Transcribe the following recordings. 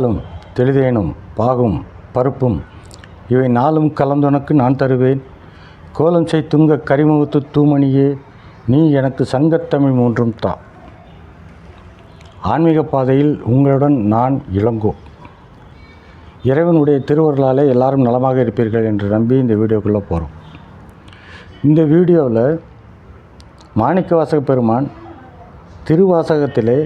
பாலும் தெளிதேனும் பாகும் பருப்பும். இவை நாளும் கலந்துனக்கு நான் தருவேன். கோலம் செய் துங்க கரிமுகத்து தூமணியே நீ எனக்கு சங்கத்தமிழ் மூன்றும் தா. ஆன்மீக பாதையில் உங்களுடன் நான் இளங்கோ. இறைவனுடைய திருவருளாலே எல்லாரும் நலமாக இருப்பீர்கள் என்று நம்பி இந்த வீடியோக்குள்ளே போகிறோம். இந்த வீடியோவில் மாணிக்கவாசக பெருமான் திருவாசகத்திலே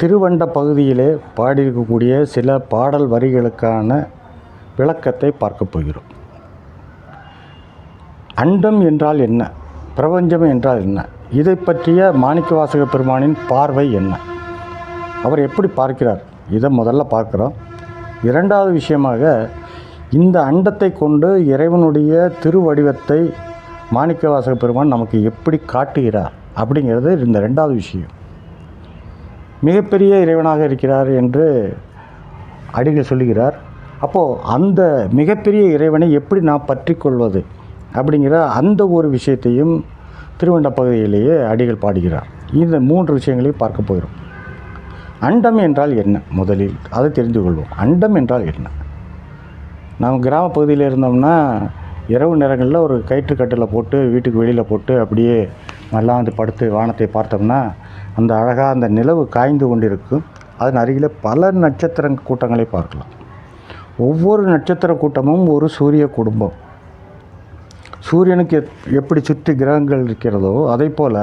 திருவண்ட பகுதியிலே பாடியிருக்கக்கூடிய சில பாடல் வரிகளுக்கான விளக்கத்தை பார்க்க போகிறோம். அண்டம் என்றால் என்ன? பிரபஞ்சம் என்றால் என்ன? இதை பற்றிய மாணிக்கவாசக பெருமானின் பார்வை என்ன? அவர் எப்படி பார்க்கிறார்? இதை முதல்ல பார்க்குறோம். இரண்டாவது விஷயமாக இந்த அண்டத்தை கொண்டு இறைவனுடைய திருவடிவத்தை மாணிக்கவாசக பெருமான் நமக்கு எப்படி காட்டுகிறார் அப்படிங்கிறது இந்த ரெண்டாவது விஷயம். மிகப்பெரிய இறைவனாக இருக்கிறார் என்று அடிகள் சொல்லுகிறார். அப்போது அந்த மிகப்பெரிய இறைவனை எப்படி நாம் பற்றி கொள்வது அப்படிங்கிற அந்த ஒரு விஷயத்தையும் திருவண்ட பகுதியிலேயே அடிகள் பாடுகிறார். இந்த மூன்று விஷயங்களையும் பார்க்க போகிறோம். அண்டம் என்றால் என்ன? முதலில் அதை தெரிந்து கொள்வோம் அண்டம் என்றால் என்ன? நாம் கிராம பகுதியில் இருந்தோம்னா இரவு நேரங்களில் ஒரு கயிற்றுக்கட்டில் போட்டு வீட்டுக்கு வெளியில் போட்டு அப்படியே நல்லா வந்து படுத்து வானத்தை பார்த்தோம்னா அந்த அழகாக அந்த நிலவு காய்ந்து கொண்டிருக்கும் அதன் அருகில் பல நட்சத்திர கூட்டங்களை பார்க்கலாம். ஒவ்வொரு நட்சத்திர கூட்டமும் ஒரு சூரிய குடும்பம். சூரியனுக்கு எப்படி சுற்றி கிரகங்கள் இருக்கிறதோ அதே போல்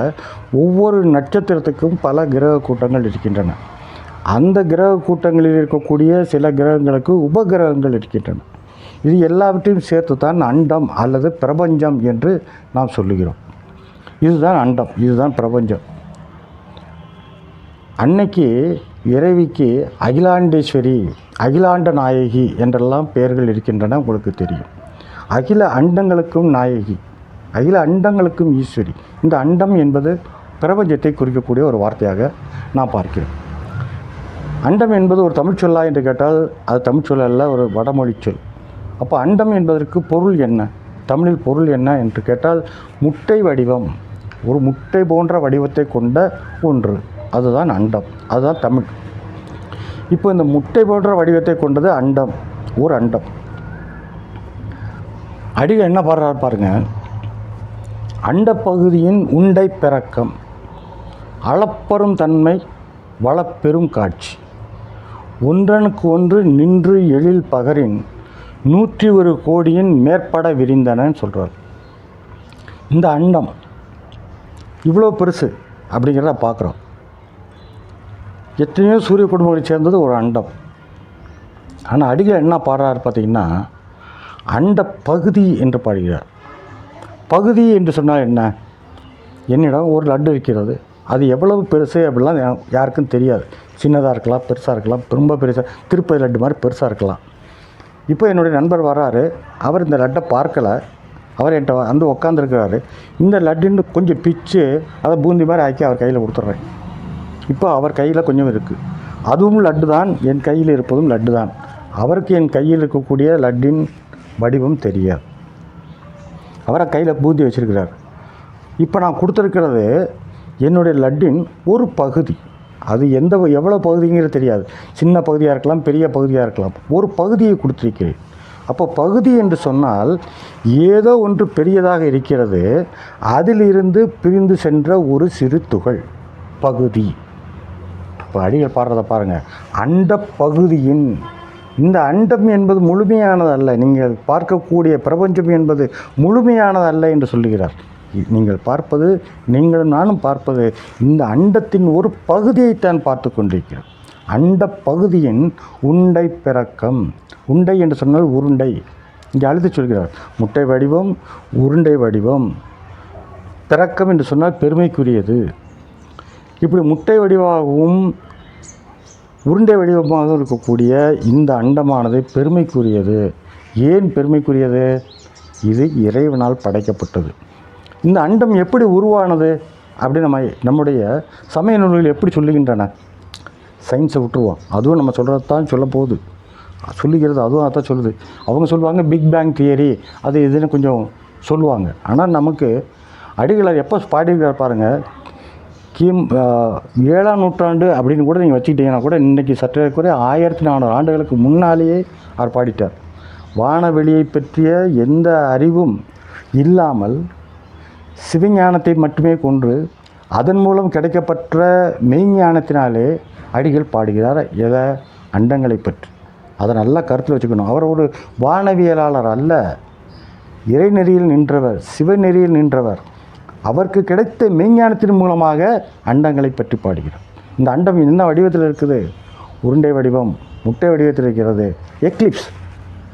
ஒவ்வொரு நட்சத்திரத்துக்கும் பல கிரக கூட்டங்கள் இருக்கின்றன. அந்த கிரக கூட்டங்களில் இருக்கக்கூடிய சில கிரகங்களுக்கு உபகிரகங்கள் இருக்கின்றன. இது எல்லாவற்றையும் சேர்த்து தான் அண்டம் அல்லது பிரபஞ்சம் என்று நாம் சொல்லுகிறோம். இதுதான் அண்டம் இதுதான் பிரபஞ்சம். அன்னைக்கு இறைவிக்கு அகிலாண்டேஸ்வரி அகிலாண்ட நாயகி என்றெல்லாம் பெயர்கள் இருக்கின்றன உங்களுக்கு தெரியும். அகில அண்டங்களுக்கும் நாயகி அகில அண்டங்களுக்கும் ஈஸ்வரி. இந்த அண்டம் என்பது பிரபஞ்சத்தை குறிக்கக்கூடிய ஒரு வார்த்தையாக நான் பார்க்கிறேன். அண்டம் என்பது ஒரு தமிழ் சொல்லா என்று கேட்டால் அது தமிழ் சொல் அல்ல ஒரு வடமொழி சொல். அப்போ அண்டம் என்பதற்கு பொருள் என்ன? தமிழில் பொருள் என்ன என்று கேட்டால் முட்டை வடிவம். ஒரு முட்டை போன்ற வடிவத்தை கொண்ட ஒன்று. அதுதான் அண்டம் அதுதான் தமிழ். இப்போ இந்த முட்டை போன்ற வடிவத்தை கொண்டது அண்டம் ஒரு அண்டம். அடிகள் என்ன பாடுறாரு பாருங்க. அண்டப்பகுதியின் உண்டை பிறக்கம் அளப்பெரும் தன்மை வளப்பெரும் காட்சி. ஒன்றனுக்கு ஒன்று நின்று எழில் பகரின் நூற்றி ஒரு கோடியின் மேற்பட விரிந்தனன்னு சொல்கிறார் இந்த அண்டம் இவ்வளோ பெருசு அப்படிங்கிறத பார்க்குறோம் எத்தனையோ சூரிய குடும்பங்களை சேர்ந்தது ஒரு அண்டம். ஆனால் அடிகள் என்ன பாடுறாரு பார்த்தீங்கன்னா அண்ட பகுதி என்று பாடுகிறார். பகுதி என்று சொன்னால் என்ன? என்னிடம் ஒரு லட்டு இருக்கிறது. அது எவ்வளவு பெருசு அப்படிலாம் யாருக்கும் தெரியாது. சின்னதாக இருக்கலாம் பெருசாக இருக்கலாம் ரொம்ப பெருசாக திருப்பதி லட்டு மாதிரி பெருசாக இருக்கலாம். இப்போ என்னுடைய நண்பர் வராரு. அவர் இந்த லட்டை பார்க்கலை. அவர் என்கிட்ட வந்து உட்காந்துருக்கிறாரு இந்த லட்டுன்னு கொஞ்சம் பிச்சு அதை பூந்தி மாதிரி ஆக்கி அவர் கையில் கொடுத்துட்றேன். இப்போ அவர் கையில் கொஞ்சம் இருக்குது அதுவும் லட்டு தான் என் கையில் இருப்பதும் லட்டு தான். அவருக்கு என் கையில் இருக்கக்கூடிய லட்டின் வடிவம் தெரியாது. அவரை கையில் பூந்தி வச்சிருக்கிறார். இப்போ நான் கொடுத்துருக்கிறது என்னுடைய லட்டின் ஒரு பகுதி. அது எந்த எவ்வளோ பகுதிங்கிறது தெரியாது. சின்ன பகுதியாக இருக்கலாம் பெரிய பகுதியாக இருக்கலாம். ஒரு பகுதியை கொடுத்துருக்கிறேன். அப்போ பகுதி என்று சொன்னால் ஏதோ ஒன்று பெரியதாக இருக்கிறது. அதிலிருந்து பிரிந்து சென்ற ஒரு சிறு துகள். பகுதி. இப்போ அடிகள் பாடுறதை பாருங்கள் அண்ட பகுதியின் இந்த அண்டம் என்பது முழுமையானதல்ல. நீங்கள் பார்க்கக்கூடிய பிரபஞ்சம் என்பது முழுமையானதல்ல என்று சொல்லுகிறார். இ- நீங்கள் பார்ப்பது நீங்களும் நானும் பார்ப்பது இந்த அண்டத்தின் ஒரு பகுதியைத்தான் பார்த்து கொண்டிருக்கிறோம். அண்ட பகுதியின் உண்டை பிறக்கம். உண்டை என்று சொன்னால் உருண்டை. இங்கே அழுத்து சொல்கிறார். முட்டை வடிவம் உருண்டை வடிவம். பிறக்கம் என்று சொன்னால் பெருமைக்குரியது. இப்படி முட்டை வடிவாகவும் உருண்டை வடிவமாகவும் இருக்கக்கூடிய இந்த அண்டமானது பெருமைக்குரியது. ஏன் பெருமைக்குரியது? இது இறைவனால் படைக்கப்பட்டது. இந்த அண்டம் எப்படி உருவானது? அப்படி நம்ம நம்முடைய சமய நூல்கள் எப்படி சொல்லுகின்றன? சயின்ஸை விட்டுருவோம். அதுவும் நம்ம சொல்கிறது தான் சொல்ல போகுது. சொல்லுகிறது அதுவும் அதான் சொல்லுது. அவங்க சொல்லுவாங்க பிக் பேங் தியரி அது இதுன்னு கொஞ்சம் சொல்லுவாங்க. ஆனால் நமக்கு அடிகளார் எப்போ பாடியிருக்கார் பாருங்கள் கிம் ஏழாம் நூற்றாண்டு அப்படின்னு கூட நீங்கள் வச்சுக்கிட்டீங்கன்னா கூட இன்றைக்கி சற்றே குறை ஆயிரத்தி நானூறு ஆண்டுகளுக்கு முன்னாலேயே அவர் பாடிட்டார். வானவெளியை பற்றிய எந்த அறிவும் இல்லாமல் சிவஞானத்தை மட்டுமே கொன்று அதன் மூலம் கிடைக்கப்பட்ட மெய்ஞானத்தினாலே அடிகள் பாடுகிறார் எதை? அண்டங்களை பற்றி. அதை நல்லா கருத்தில் வச்சுக்கணும். அவர் ஒரு வானவியலாளர் அல்ல. இறைநெறியில் நின்றவர் சிவநெறியில் நின்றவர். அவருக்கு கிடைத்த மெய்ஞானத்தின் மூலமாக அண்டங்களை பற்றி பாடுகிறார். இந்த அண்டம் என்ன வடிவத்தில் இருக்குது? உருண்டை வடிவம் முட்டை வடிவத்தில் இருக்கிறது எக்லிப்ஸ்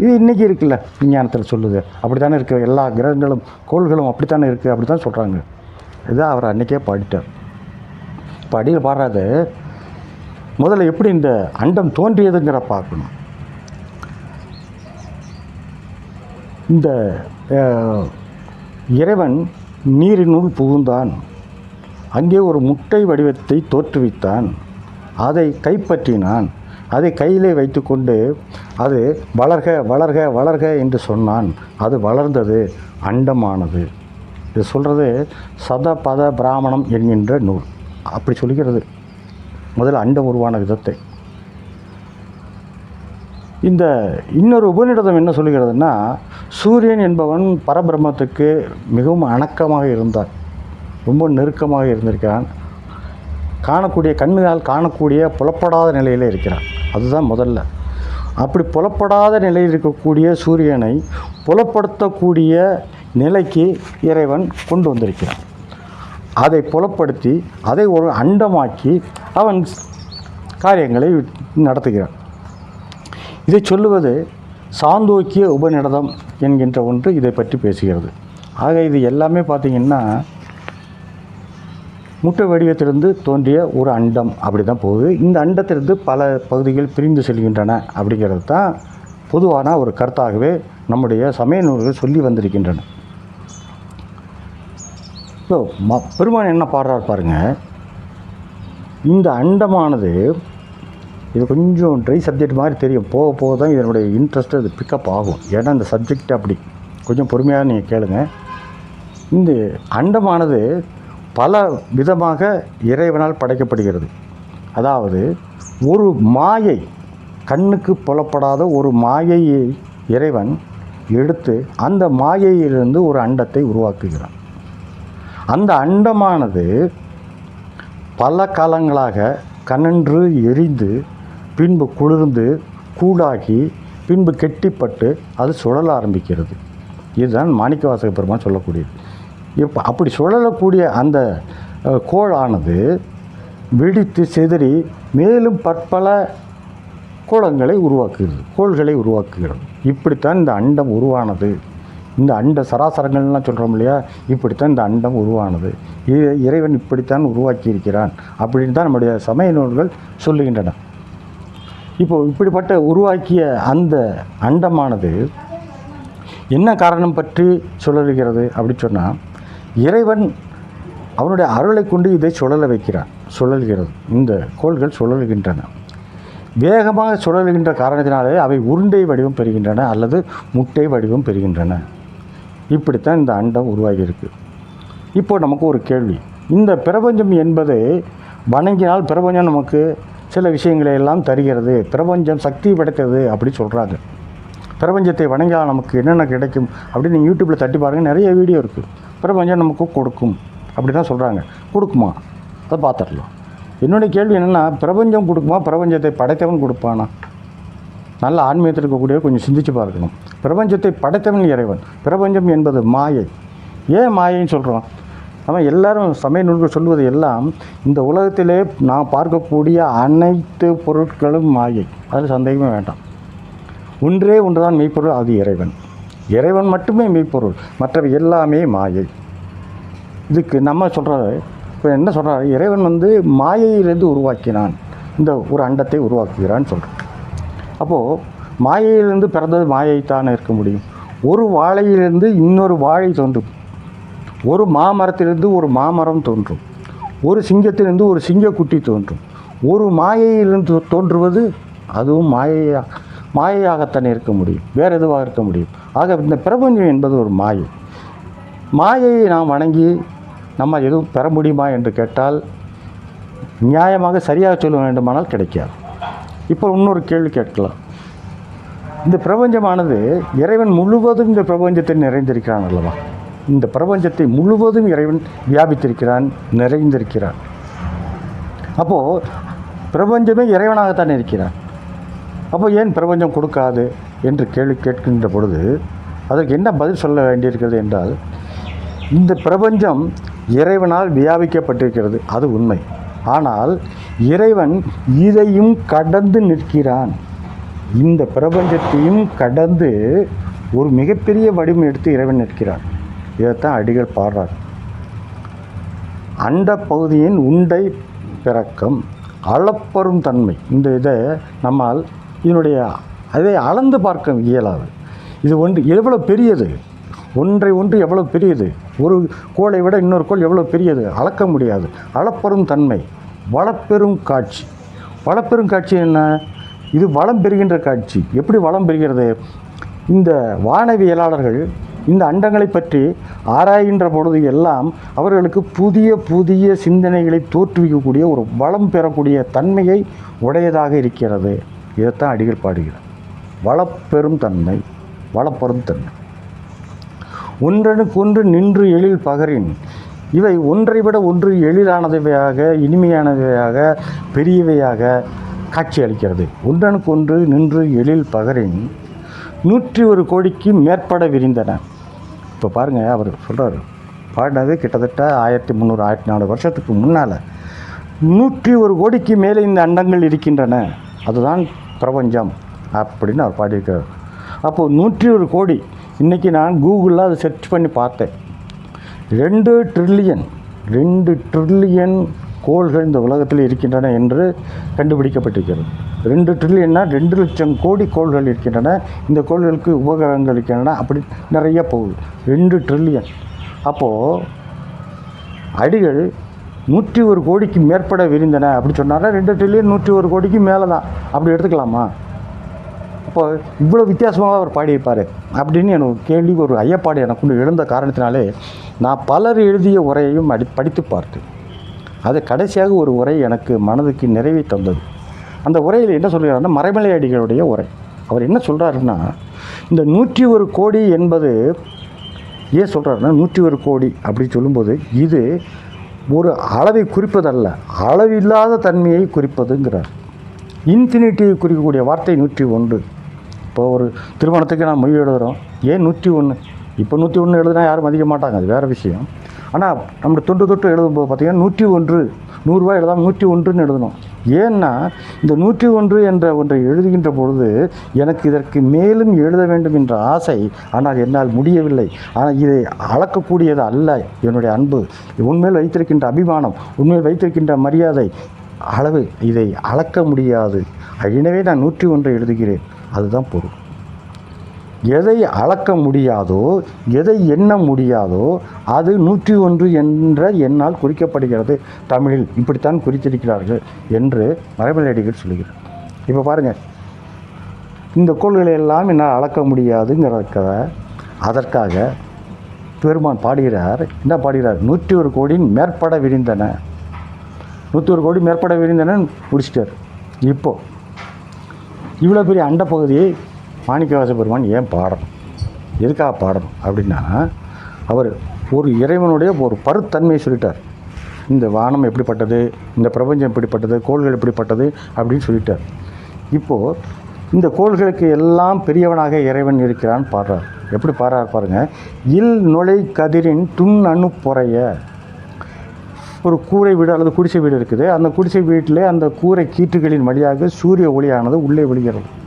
இது இன்றைக்கி இருக்குல்ல விஞ்ஞானத்தில் சொல்லுது. அப்படி தானே இருக்குது எல்லா கிரகங்களும் கோள்களும் அப்படி தானே இருக்குது அப்படி தான் சொல்கிறாங்க இதுதான் அவர் அன்றைக்கே பாடிட்டார். இப்போ அடியில் பாடுறாது முதல்ல எப்படி இந்த அண்டம் தோன்றியதுங்கிற பார்க்கணும். இந்த இறைவன் நீரினுள் புகுந்தான். அங்கே ஒரு முட்டை வடிவத்தை தோற்றுவித்தான். அதை கைப்பற்றினான். அதை கையிலே வைத்துக்கொண்டு அது வளர்க வளர்க வளர்க என்று சொன்னான். அது வளர்ந்தது அண்டமானது. இது சொல்கிறது சத பத பிராமணம் என்கின்ற நூல். அப்படி சொல்கிறது. முதல்ல அண்டம் உருவான விதத்தை. இந்த இன்னொரு உபநிடதம் என்ன சொல்லுகிறதுன்னா சூரியன் என்பவன் பரபிரம்மத்துக்கு மிகவும் அணக்கமாக இருந்தான். ரொம்ப நெருக்கமாக இருந்திருக்கிறான். காணக்கூடிய கண்ணினால் காணக்கூடிய புலப்படாத நிலையில் இருக்கிறான். அதுதான் முதல்ல. அப்படி புலப்படாத நிலையில் இருக்கக்கூடிய சூரியனை புலப்படுத்தக்கூடிய நிலைக்கு இறைவன் கொண்டு வந்திருக்கிறான். அதை புலப்படுத்தி அதை ஒரு அண்டமாக்கி அவன் காரியங்களை நடத்துகிறான். இதை சொல்லுவது சாந்தோக்கிய உபநிடதம் என்கின்ற ஒன்று இதை பற்றி பேசுகிறது. ஆக இது எல்லாமே பார்த்திங்கன்னா முட்டை வடிவத்திலிருந்து தோன்றிய ஒரு அண்டம் அப்படி தான் போகுது. இந்த அண்டத்திலிருந்து பல பகுதிகள் பிரிந்து செல்கின்றன அப்படிங்கிறது தான் பொதுவான ஒரு கருத்தாகவே நம்முடைய சமய நூல்கள் சொல்லி வந்திருக்கின்றன. ஸோ ம பெருமான் என்ன பாடுறார் பாருங்கள் இந்த அண்டமானது இது கொஞ்சம் ட்ரை சப்ஜெக்ட் மாதிரி தெரியும். போக போக தான் இதனுடைய இன்ட்ரெஸ்ட் அது பிக்கப் ஆகும். ஏன்னா இந்த சப்ஜெக்ட் அப்படி. கொஞ்சம் பொறுமையாக நீங்கள் கேளுங்க. இந்த அண்டமானது பல விதமாக இறைவனால் படைக்கப்படுகிறது. அதாவது ஒரு மாயை கண்ணுக்கு புலப்படாத ஒரு மாயையை இறைவன் எடுத்து அந்த மாயையிலிருந்து ஒரு அண்டத்தை உருவாக்குகிறான். அந்த அண்டமானது பல காலங்களாக கனன்று எரிந்து பின்பு குளிர்ந்து கூடாகி பின்பு கெட்டிப்பட்டு அது சுழல ஆரம்பிக்கிறது. இதுதான் மாணிக்கவாசக பெருமான் சொல்லக்கூடியது. இப்போ அப்படி சுழலக்கூடிய அந்த கோளானது வெடித்து சிதறி மேலும் பற்பல கோளங்களை உருவாக்குகிறது கோள்களை உருவாக்குகிறது. இப்படித்தான் இந்த அண்டம் உருவானது. இந்த அண்ட சராசரங்கள்லாம் சொல்கிறோம் இல்லையா? இப்படித்தான் இந்த அண்டம் உருவானது. இறைவன் இப்படித்தான் உருவாக்கி இருக்கிறான் அப்படின்னு தான் நம்முடைய சமய நூல்கள் சொல்லுகின்றன. இப்போ இப்படிப்பட்ட உருவாக்கிய அந்த அண்டமானது என்ன காரணம் பற்றி சுழலுகிறது அப்படி சொன்னால் இறைவன் அவனுடைய அருளை கொண்டு இதை சுழல வைக்கிறான் சுழல்கிறது இந்த கோள்கள் சுழல்கின்றன வேகமாக சுழல்கின்ற காரணத்தினாலே அவை உருண்டை வடிவம் பெறுகின்றன அல்லது முட்டை வடிவம் பெறுகின்றன. இப்படித்தான் இந்த அண்டம் உருவாகியிருக்கு. இப்போ நமக்கு ஒரு கேள்வி. இந்த பிரபஞ்சம் என்பது வணங்கினால் பிரபஞ்சம் நமக்கு சில விஷயங்களை எல்லாம் தருகிறது. பிரபஞ்சம் சக்தி படைத்தது அப்படி சொல்கிறாங்க பிரபஞ்சத்தை வணங்கினால் நமக்கு என்னென்ன கிடைக்கும்? அப்படின்னு நீங்கள் யூடியூப்பில் தட்டி பாருங்கள் நிறைய வீடியோ இருக்குது பிரபஞ்சம் நமக்கு கொடுக்கும். அப்படி தான் சொல்கிறாங்க கொடுக்குமா? அதை பார்த்துடலாம். என்னுடைய கேள்வி என்னென்னா பிரபஞ்சம் கொடுக்குமா? பிரபஞ்சத்தை படைத்தவன் கொடுப்பானா? நல்ல ஆன்மீகத்தில் இருக்கக்கூடிய கொஞ்சம் சிந்திச்சு பார்க்கணும். பிரபஞ்சத்தை படைத்தவன் இறைவன். பிரபஞ்சம் என்பது மாயை. ஏன் மாயைன்னு சொல்கிறோம் நம்ம எல்லாரும் சமய நூல்கள் சொல்வது எல்லாம் இந்த உலகத்திலே நான் பார்க்கக்கூடிய அனைத்து பொருட்களும் மாயை அதில் சந்தேகமே வேண்டாம். ஒன்றே ஒன்றுதான் மெய்ப்பொருள் அது இறைவன். இறைவன் மட்டுமே மெய்ப்பொருள் மற்றவை எல்லாமே மாயை. இதுக்கு நம்ம சொல்கிறது இப்போ என்ன சொல்கிறாரு இறைவன் வந்து மாயையிலிருந்து உருவாக்கினான். இந்த ஒரு அண்டத்தை உருவாக்குகிறான்னு சொல்கிறேன் அப்போது மாயையிலிருந்து பிறந்தது மாயைத்தான் இருக்க முடியும். ஒரு வாழையிலிருந்து இன்னொரு வாழை தோன்றும். ஒரு மாமரத்திலிருந்து ஒரு மாமரம் தோன்றும். ஒரு சிங்கத்திலிருந்து ஒரு சிங்கக்குட்டி தோன்றும். ஒரு மாயையிலிருந்து தோன்றுவது அதுவும் மாயையா மாயையாகத்தான் இருக்க முடியும். வேறு எதுவாக இருக்க முடியும்? ஆக இந்த பிரபஞ்சம் என்பது ஒரு மாயை. மாயையை நாம் வணங்கி நம்ம எதுவும் பெற முடியுமா என்று கேட்டால் நியாயமாக சரியாக சொல்ல வேண்டுமானால் கிடைக்காது. இப்போ இன்னொரு கேள்வி கேட்கலாம். இந்த பிரபஞ்சமானது இறைவன் முழுவதும் இந்த பிரபஞ்சத்தை நிறைந்திருக்கிறான் அல்லவா? இந்த பிரபஞ்சத்தை முழுவதும் இறைவன் வியாபித்திருக்கிறான் நிறைந்திருக்கிறான். அப்போது பிரபஞ்சமே இறைவனாகத்தான் இருக்கிறான். அப்போ ஏன் பிரபஞ்சம் கொடுக்காது என்று கேள்வி கேட்கின்ற பொழுது அதற்கு என்ன பதில் சொல்ல வேண்டியிருக்கிறது என்றால் இந்த பிரபஞ்சம் இறைவனால் வியாபிக்கப்பட்டிருக்கிறது அது உண்மை. ஆனால் இறைவன் இதையும் கடந்து நிற்கிறான். இந்த பிரபஞ்சத்தையும் கடந்து ஒரு மிகப்பெரிய வடிவம் எடுத்து இறைவன் நிற்கிறான். இதைத்தான் அடிகள் பாடுறார் அண்ட பகுதியின் உண்டை பிறக்கம் அளப்பரும் தன்மை. இந்த இதை நம்மால் இதனுடைய அதை அளந்து பார்க்க இயலாது. இது ஒன்று எவ்வளோ பெரியது? ஒன்றை ஒன்று எவ்வளோ பெரியது? ஒரு கோளை விட இன்னொரு கோள் எவ்வளோ பெரியது? அளக்க முடியாது. அளப்பெரும் தன்மை வளப்பெரும் காட்சி. வளப்பெரும் காட்சி என்ன? இது வளம் பெறுகின்ற காட்சி. எப்படி வளம் பெறுகிறது? இந்த வானவியலாளர்கள் இந்த அண்டங்களை பற்றி ஆராய்கின்ற பொழுது எல்லாம் அவர்களுக்கு புதிய புதிய சிந்தனைகளை தோற்றுவிக்கக்கூடிய ஒரு வளம் பெறக்கூடிய தன்மையை உடையதாக இருக்கிறது. இதைத்தான் அடிகள் பாடுகிறார். வளப்பெரும் தன்மை வளப்பெரும் தன்மை. ஒன்றனுக்கொன்று நின்று எழில் பகரின். இவை ஒன்றை விட ஒன்று எளிதானதவையாக இனிமையானவையாக பெரியவையாக காட்சி அளிக்கிறது. ஒன்றனுக்கொன்று நின்று எழில் பகரின் நூற்றி ஒரு கோடிக்கு மேற்பட விரிந்தன. இப்போ பாருங்கள் அவர் சொல்கிறார் பாடினது கிட்டத்தட்ட ஆயிரத்தி முந்நூறு ஆயிரத்தி நாலு வருஷத்துக்கு முன்னால் நூற்றி ஒரு கோடிக்கு மேலே இந்த அண்டங்கள் இருக்கின்றன. அதுதான் பிரபஞ்சம் அப்படின்னு அவர் பாடியிருக்கிறார். அப்போது நூற்றி ஒரு கோடி இன்றைக்கி நான் கூகுளில் அதை சர்ச் பண்ணி பார்த்தேன். ரெண்டு ட்ரில்லியன் ரெண்டு ட்ரில்லியன் கோள்கள் இந்த உலகத்தில் இருக்கின்றன என்று கண்டுபிடிக்கப்பட்டிருக்கிறது. ரெண்டு ட்ரில்லியன்னா ரெண்டு லட்சம் கோடி கோள்கள் இருக்கின்றன. இந்த கோள்களுக்கு உபகரணங்கள் இருக்கின்றன. அப்படி நிறைய போகுது. ரெண்டு ட்ரில்லியன் அப்போது அடிகள் நூற்றி ஒரு கோடிக்கு மேற்பட விரிந்தன. அப்படி சொன்னாரா ரெண்டு ட்ரில்லியன் நூற்றி ஒரு கோடிக்கு மேலே தான் அப்படி எடுத்துக்கலாமா? அப்போ இவ்வளோ வித்தியாசமாக அவர் பாடியிருப்பார். அப்படின்னு எனக்கு கேள்வி ஒரு ஐயப்பாடு எனக்கு எழுந்த காரணத்தினாலே நான் பலர் எழுதிய உரையையும் அடி படித்து பார்த்தேன் அது கடைசியாக ஒரு உரை எனக்கு மனதுக்கு நிறைவை தந்தது. அந்த உரையில் என்ன சொல்கிறாருன்னா மறைமலை அடிகளுடைய உரை. அவர் என்ன சொல்கிறாருன்னா இந்த நூற்றி ஒரு கோடி என்பது ஏன் சொல்கிறாருன்னா நூற்றி ஒரு கோடி அப்படி சொல்லும்போது இது ஒரு அளவை குறிப்பதல்ல அளவில்லாத தன்மையை குறிப்பதுங்கிறார். இன்ஃபினிட்டியை குறிக்கக்கூடிய வார்த்தை நூற்றி ஒன்று இப்போ ஒரு திருமணத்துக்கு நான் மொழி எழுதுகிறோம் ஏன் நூற்றி ஒன்று இப்போ நூற்றி ஒன்று எழுதுனா யாரும் மதிக்க மாட்டாங்க அது வேறு விஷயம். ஆனால் நம்ம தொட்டு தொட்டு எழுதும்போது பார்த்திங்கன்னா நூற்றி ஒன்று நூறுரூவா எழுதாமல் நூற்றி ஒன்றுன்னு எழுதணும். ஏன்னா இந்த நூற்றி ஒன்று என்ற ஒன்றை எழுதுகின்ற பொழுது எனக்கு இதற்கு மேலும் எழுத வேண்டும் என்ற ஆசை ஆனால் என்னால் முடியவில்லை. ஆனால் இதை அளக்கக்கூடியது அல்ல என்னுடைய அன்பு. உண்மையில் வைத்திருக்கின்ற அபிமானம் உண்மையில் வைத்திருக்கின்ற மரியாதை அளவு இதை அளக்க முடியாது. எனவே நான் நூற்றி ஒன்றை எழுதுகிறேன். அதுதான் பொருள். எதை அளக்க முடியாதோ எதை எண்ண முடியாதோ அது நூற்றி ஒன்று என்ற எண்ணால் குறிக்கப்படுகிறது. தமிழில் இப்படித்தான் குறித்திருக்கிறார்கள் என்று மரபலடிகள் சொல்லுகிறார். இப்போ பாருங்கள் இந்த கோள்களை எல்லாம் என்னால் அளக்க முடியாதுங்கிறத அதற்காக பெருமான் பாடுகிறார். என்ன பாடுகிறார்? நூற்றி ஒரு கோடியின் மேற்பட விரிந்தன. நூற்றி ஒரு கோடி மேற்பட விரிந்தன முடிச்சிட்டார். இப்போது இவ்வளோ பெரிய அண்டப்பகுதியை மாணிக்கவாச பெருமான் ஏன் பாடணும்? எதுக்காக பாடணும் அப்படின்னா அவர் ஒரு இறைவனுடைய ஒரு பருத்தன்மையை சொல்லிட்டார். இந்த வானம் எப்படிப்பட்டது? இந்த பிரபஞ்சம் எப்படிப்பட்டது? கோள்கள் எப்படிப்பட்டது? அப்படின்னு சொல்லிட்டார். இப்போது இந்த கோள்களுக்கு எல்லாம் பெரியவனாக இறைவன் இருக்கிறான் பாடுறார். எப்படி பாடுறார் பாருங்கள் இல் நுழை கதிரின் துண் அணு பொறைய. ஒரு கூரை வீடு அல்லது குடிசை வீடு இருக்குது. அந்த குடிசை வீட்டிலே அந்த கூரை கீற்றுகளின் வழியாக சூரிய ஒளியானது உள்ளே விழுகிறது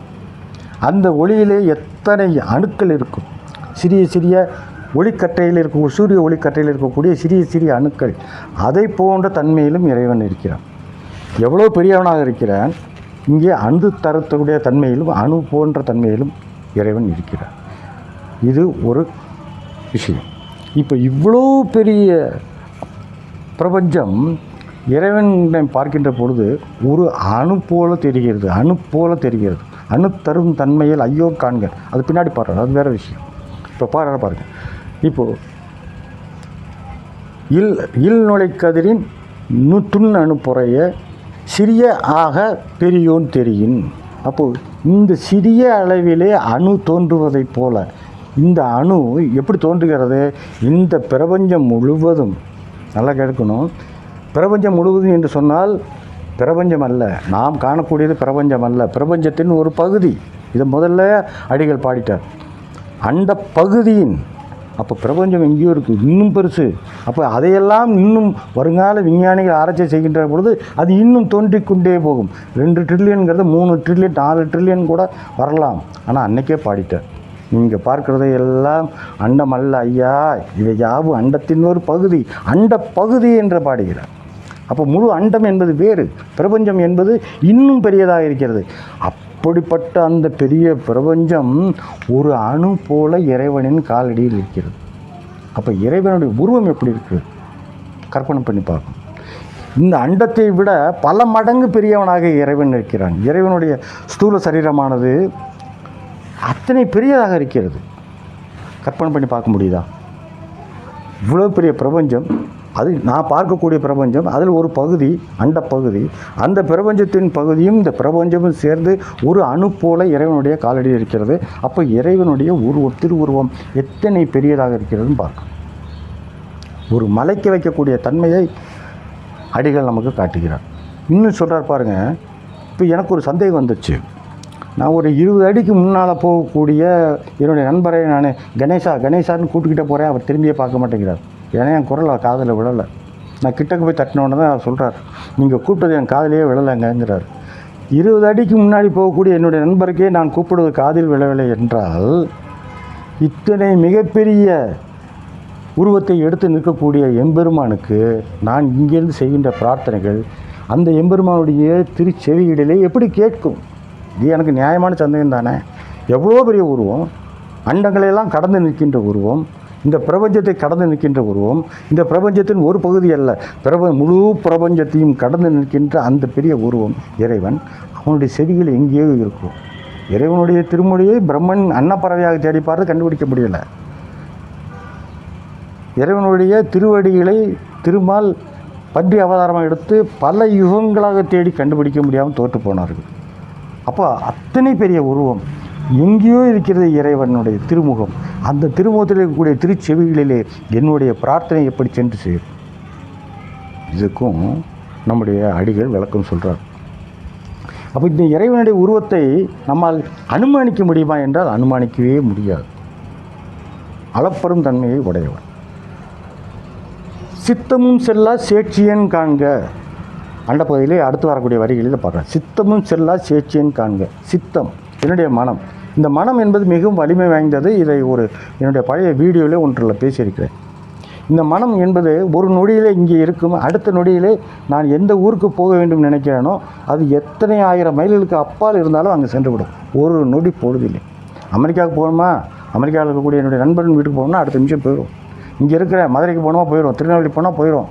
அந்த ஒளியிலே எத்தனை அணுக்கள் இருக்கும்? சிறிய சிறிய ஒளிக்கட்டையில் இருக்கும் சூரிய ஒளிக்கட்டையில் இருக்கக்கூடிய சிறிய சிறிய அணுக்கள். அதை போன்ற தன்மையிலும் இறைவன் இருக்கிறான். எவ்வளோ பெரியவனாக இருக்கிறான்? இங்கே அணு தரக்கூடிய தன்மையிலும் அணு போன்ற தன்மையிலும் இறைவன் இருக்கிறான். இது ஒரு விஷயம். இப்போ இவ்வளோ பெரிய பிரபஞ்சம் இறைவனை பார்க்கின்ற பொழுது ஒரு அணு போல தெரிகிறது அணு போல தெரிகிறது. அணு தரும் தன்மையில் ஐயோ காண்க. அது பின்னாடி பாடுறாரு அது வேறு விஷயம். இப்போ பாடுற பாருங்க. இப்போது இல் இல் நுழைக்கதிரின் நுற்றுண் அணுப்புறைய அணு சிறிய ஆக பெரியோன் தெரியும் அப்போது இந்த சிறிய அளவிலே அணு தோன்றுவதைப் போல இந்த அணு எப்படி தோன்றுகிறது? இந்த பிரபஞ்சம் முழுவதும். நல்லா கேட்கணும். பிரபஞ்சம் முழுவதும் என்று சொன்னால் பிரபஞ்சம் அல்ல நாம் காணக்கூடியது பிரபஞ்சம் அல்ல பிரபஞ்சத்தின் ஒரு பகுதி. இதை முதல்ல அடிகள் பாடிட்டார். அந்த பகுதியின் அப்போ பிரபஞ்சம் எங்கேயோ இருக்குது இன்னும் பெருசு. அப்போ அதையெல்லாம் இன்னும் வருங்கால விஞ்ஞானிகள் ஆராய்ச்சி செய்கின்ற பொழுது அது இன்னும் தோன்றிக் கொண்டே போகும். ரெண்டு ட்ரில்லியனுங்கிறது மூணு ட்ரில்லியன் நாலு ட்ரில்லியன் கூட வரலாம். ஆனால் அன்னைக்கே பாடிட்டார். நீங்கள் பார்க்குறது எல்லாம் அண்டம் அல்ல ஐயா. இவை யாவும் அண்டத்தின் ஒரு பகுதி. அண்ட பகுதி என்று பாடுகிறார். அப்போ முழு அண்டம் என்பது வேறு பிரபஞ்சம் என்பது இன்னும் பெரியதாக இருக்கிறது. அப்படிப்பட்ட அந்த பெரிய பிரபஞ்சம் ஒரு அணு போல இறைவனின் காலடியில் இருக்கிறது. அப்போ இறைவனுடைய உருவம் எப்படி இருக்குது? கற்பனை பண்ணி பார்க்கணும். இந்த அண்டத்தை விட பல மடங்கு பெரியவனாக இறைவன் இருக்கிறான். இறைவனுடைய ஸ்தூல சரீரமானது அத்தனை பெரியதாக இருக்கிறது. கற்பனை பண்ணி பார்க்க முடியுதா? இவ்வளோ பெரிய பிரபஞ்சம் அது நான் பார்க்கக்கூடிய பிரபஞ்சம் அதில் ஒரு பகுதி அண்ட பகுதி அந்த பிரபஞ்சத்தின் பகுதியும் இந்த பிரபஞ்சமும் சேர்ந்து ஒரு அணு போல இறைவனுடைய காலடி இருக்கிறது. அப்போ இறைவனுடைய உருவம் திருவுருவம் எத்தனை பெரியதாக இருக்கிறதுன்னு பார்க்கணும். ஒரு மலைக்கு வைக்கக்கூடிய தன்மையை அடிகள் நமக்கு காட்டுகிறார். இன்னும் சொல்கிறார் பாருங்கள் இப்போ எனக்கு ஒரு சந்தேகம் வந்துச்சு. நான் ஒரு இருபது அடிக்கு முன்னால் போகக்கூடிய என்னுடைய நண்பரை நான் கணேஷா கணேசான்னு கூப்பிட்டுக்கிட்டே போகிறேன் அவர் திரும்பியே பார்க்க மாட்டேங்கிறார். ஏன்னா என் குரல் காதில் விழலை. நான் கிட்டக்கு போய் தட்டினோடனே தான் அவர் சொல்கிறார் நீங்கள் கூப்பிட்டது என் காதிலேயே விழலைங்கிறார். இருபது அடிக்கு முன்னாடி போகக்கூடிய என்னுடைய நண்பருக்கே நான் கூப்பிடுவது காதில் விழவில்லை என்றால் இத்தனை மிகப்பெரிய உருவத்தை எடுத்து நிற்கக்கூடிய எம்பெருமானுக்கு நான் இங்கேருந்து செய்கின்ற பிரார்த்தனைகள் அந்த எம்பெருமானுடைய திருச்செவியிடலே எப்படி கேட்கும்? இது எனக்கு நியாயமான சந்தேகம் தானே எவ்வளோ பெரிய உருவம்? அண்டங்களையெல்லாம் கடந்து நிற்கின்ற உருவம். இந்த பிரபஞ்சத்தை கடந்து நிற்கின்ற உருவம் இந்த பிரபஞ்சத்தின் ஒரு பகுதி அல்ல பிரப முழு பிரபஞ்சத்தையும் கடந்து நிற்கின்ற அந்த பெரிய உருவம் இறைவன் அவனுடைய செவிகள் எங்கேயோ இருக்கும். இறைவனுடைய திருமொழியை பிரம்மன் அன்னப்பறவையாக தேடி கண்டுபிடிக்க முடியலை. இறைவனுடைய திருவடிகளை திருமால் பன்றி அவதாரமாக எடுத்து பல யுகங்களாக தேடி கண்டுபிடிக்க முடியாமல் தோற்று போனார்கள். அப்போ அத்தனை பெரிய உருவம் எங்கேயோ இருக்கிறது இறைவனுடைய திருமுகம். அந்த திருமுகத்தில் இருக்கக்கூடிய திருச்செவிகளிலே என்னுடைய பிரார்த்தனை எப்படி சென்று செய்யும் இதுக்கும் நம்முடைய அடிகள் விளக்கம் சொல்கிறார் அப்போ இந்த இறைவனுடைய உருவத்தை நம்மால் அனுமானிக்க முடியுமா என்றால் அனுமானிக்கவே முடியாது. அளப்பரும் தன்மையை உடையவன். சித்தமும் செல்லா சேட்சியன் காண்க. அண்ட பகுதியிலே அடுத்து வரக்கூடிய வரிகளில் பார்க்குறேன் சித்தமும் செல்லா சேட்சியன் காண்க. சித்தம் என்னுடைய மனம். இந்த மனம் என்பது மிகவும் வலிமை வாய்ந்தது. இதை ஒரு என்னுடைய பழைய வீடியோவில் ஒன்றில் பேசியிருக்கிறேன். இந்த மனம் என்பது ஒரு நொடியிலே இங்கே இருக்கும் அடுத்த நொடியிலே நான் எந்த ஊருக்கு போக வேண்டும் நினைக்கிறேனோ அது எத்தனை ஆயிரம் மைல்களுக்கு அப்பால் இருந்தாலும் அங்கே சென்றுவிடும். ஒரு நொடி பொழுதில்லை அமெரிக்காவுக்கு போகணுமா? அமெரிக்காவில் இருக்கக்கூடிய என்னுடைய நண்பன் வீட்டுக்கு போகணும்னா அடுத்த நிமிஷம் போயிடும். இங்கே இருக்கிற மதுரைக்கு போனோமா போயிடும். திருநெல்வேலி போனால் போயிடும்.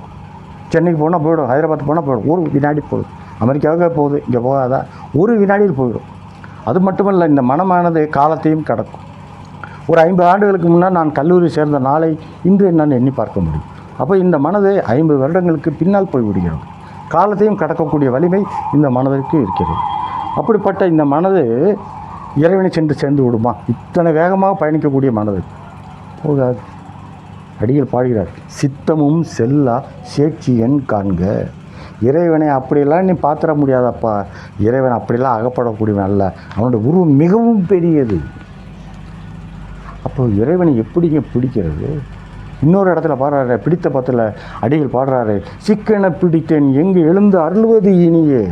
சென்னைக்கு போனால் போயிடும். ஹைதராபாத் போனால் போயிடும். ஒரு வினாடி போதும் அமெரிக்காவுக்கே போகுது. இங்கே போகாதா? ஒரு வினாடியில் போயிடும். அது மட்டுமல்ல இந்த மனமானது காலத்தையும் கடக்கும். ஒரு ஐம்பது ஆண்டுகளுக்கு முன்னால் நான் கல்லூரி சேர்ந்த நாளை இன்று என்னால் எண்ணி பார்க்க முடியும். அப்போ இந்த மனது ஐம்பது வருடங்களுக்கு பின்னால் போய்விடுகிறது காலத்தையும் கடக்கக்கூடிய வலிமை இந்த மனதிற்கு இருக்கிறது. அப்படிப்பட்ட இந்த மனது இறைவனை சென்று சேர்ந்து விடுமா? இத்தனை வேகமாக பயணிக்கக்கூடிய மனது. போகாது. அடிகள் பாடுகிறார். சித்தமும் செல்லா சேட்சியன் காண்க. இறைவனை அப்படியெல்லாம் நீ பார்த்துட முடியாதப்பா. இறைவன் அப்படிலாம் அகப்படக்கூடியவன் அல்ல. அவனோட உருவம் மிகவும் பெரியது. அப்போ இறைவனை எப்படிங்க பிடிக்கிறது? இன்னொரு இடத்துல பாடுறாரு பிடித்த பத்தில் அடிகள் பாடுறாரு சிக்கனை பிடித்தேன் எங்கு எழுந்து அருள்வது இனியே?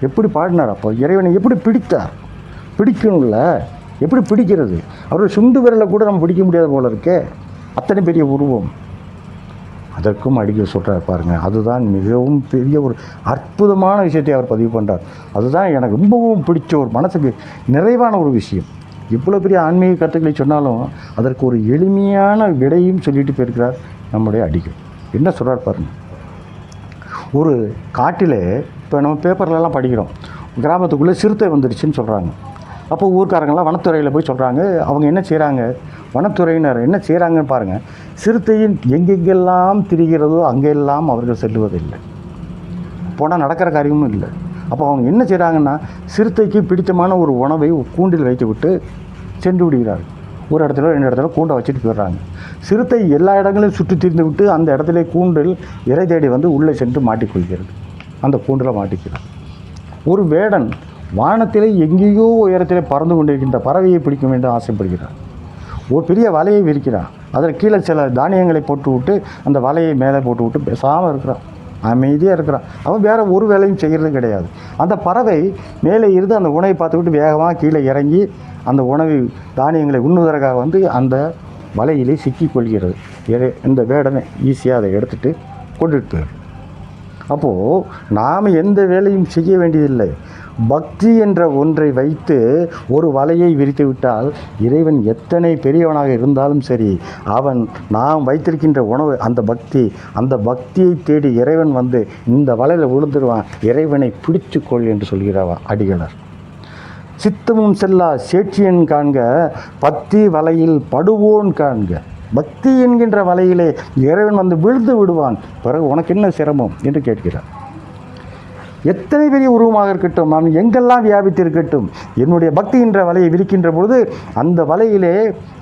எப்படி பாடினார் அப்போ? இறைவனை எப்படி பிடித்தார்? பிடிக்கணும்ல எப்படி பிடிக்கிறது? அவர் சுண்டு விரலை கூட நம்ம பிடிக்க முடியாத போல இருக்கே. அத்தனை பெரிய உருவம். அதற்கும் அடிக்க சொல்கிறார் பாருங்க. அதுதான் மிகவும் பெரிய ஒரு அற்புதமான விஷயத்தை அவர் பதிவு பண்ணுறார் அதுதான் எனக்கு ரொம்பவும் பிடிச்ச ஒரு மனசுக்கு நிறைவான ஒரு விஷயம். இவ்வளோ பெரிய ஆன்மீக கருத்துக்களை சொன்னாலும் அதற்கு ஒரு எளிமையான விடையும் சொல்லிட்டு போயிருக்கிறார் நம்முடைய அடிகள். என்ன சொல்கிறார் பாருங்க. ஒரு காட்டில் இப்போ நம்ம பேப்பர்லலாம் படிக்கிறோம். கிராமத்துக்குள்ளே சிறுத்தை வந்துடுச்சுன்னு சொல்கிறாங்க அப்போ ஊர்க்காரங்களாம் வனத்துறையில் போய் சொல்கிறாங்க அவங்க என்ன செய்கிறாங்க? வனத்துறையினர் என்ன செய்கிறாங்கன்னு பாருங்கள் சிறுத்தையின் எங்கெங்கெல்லாம் திரிகிறதோ அங்கெல்லாம் அவர்கள் செல்லுவதில்லை. போனால் நடக்கிற காரியமும் இல்லை. அப்போ அவங்க என்ன செய்கிறாங்கன்னா சிறுத்தைக்கு பிடித்தமான ஒரு உணவை கூண்டில் வைத்து விட்டு சென்று விடுகிறார்கள். ஒரு இடத்துல ரெண்டு இடத்துல கூண்டை வச்சுட்டு போயிடுறாங்க. சிறுத்தை எல்லா இடங்களையும் சுற்றி திரிந்து விட்டு அந்த இடத்துல கூண்டில் இறை தேடி வந்து உள்ளே சென்று மாட்டிக்கொள்கிறது. அந்த கூண்டில் மாட்டிக்கிறார் ஒரு வேடன் வானத்திலே எங்கேயோ உயரத்தில் பறந்து கொண்டிருக்கின்ற பறவையை பிடிக்க வேண்டும் ஆசைப்படுகிறார். ஒரு பெரிய வலையை விரிக்கிறான் அதில் கீழே சில தானியங்களை போட்டு விட்டு அந்த வலையை மேலே போட்டு விட்டு பேசாமல் இருக்கிறான் அமைதியாக இருக்கிறான் அவன் வேறு ஒரு வேலையும் செய்கிறது கிடையாது. அந்த பறவை மேலே இருந்து அந்த உணவை பார்த்துக்கிட்டு வேகமாக கீழே இறங்கி அந்த உணவை தானியங்களை உண்ணுவதற்காக வந்து அந்த வலையிலே சிக்கிக் கொள்கிறது. இந்த வேடனை ஈஸியாக அதை எடுத்துகிட்டு கொண்டுட்டு போயிடும் அப்போது நாம் எந்த வேலையும் செய்ய வேண்டியதில்லை. பக்தி என்ற ஒன்றை வைத்து ஒரு வலையை விரித்து விட்டால் இறைவன் எத்தனை பெரியவனாக இருந்தாலும் சரி அவன் நாம் வைத்திருக்கின்ற உணவு அந்த பக்தி அந்த பக்தியை தேடி இறைவன் வந்து இந்த வலையில் விழுந்துருவான். இறைவனை பிடித்துக்கொள் என்று சொல்கிறார் அடிகளர். சித்தமும் செல்லா சேட்சியன் காண்க பத்தி வலையில் படுவோன் காண்க. பக்தி என்கின்ற வலையிலே இறைவன் வந்து விழுந்து விடுவான். பிறகு உனக்கு என்ன சிரமம்? என்று கேட்கிறார். எத்தனை பெரிய உருவமாக இருக்கட்டும் அவன் எங்கெல்லாம் வியாபித்து இருக்கட்டும் என்னுடைய பக்தி என்ற வலையை விரிக்கின்ற பொழுது அந்த வலையிலே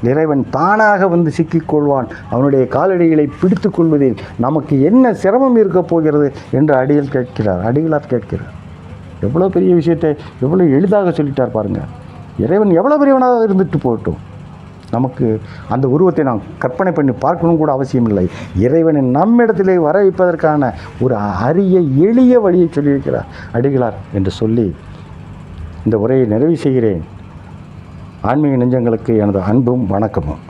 இறைவன் தானாக வந்து சிக்கிக்கொள்வான். அவனுடைய காலடிகளை பிடித்து கொள்வதில் நமக்கு என்ன சிரமம் இருக்கப் போகிறது என்று அடியில் கேட்கிறார். அடிகளார் கேட்கிறார். எவ்வளோ பெரிய விஷயத்தை எவ்வளோ எளிதாக சொல்லிட்டார் பாருங்கள் இறைவன் எவ்வளோ பெரியவனாக இருந்துட்டு போகட்டும். நமக்கு அந்த உருவத்தை நாம் கற்பனை பண்ணி பார்க்கணும் கூட அவசியம் இல்லை இறைவனை நம்மிடத்திலே வர வைப்பதற்கான ஒரு அரிய எளிய வழியை சொல்லியிருக்கிறார். அடிகளார் என்று சொல்லி இந்த உரையை நிறைவு செய்கிறேன். ஆன்மீக நெஞ்சங்களுக்கு எனது அன்பும் வணக்கமும்.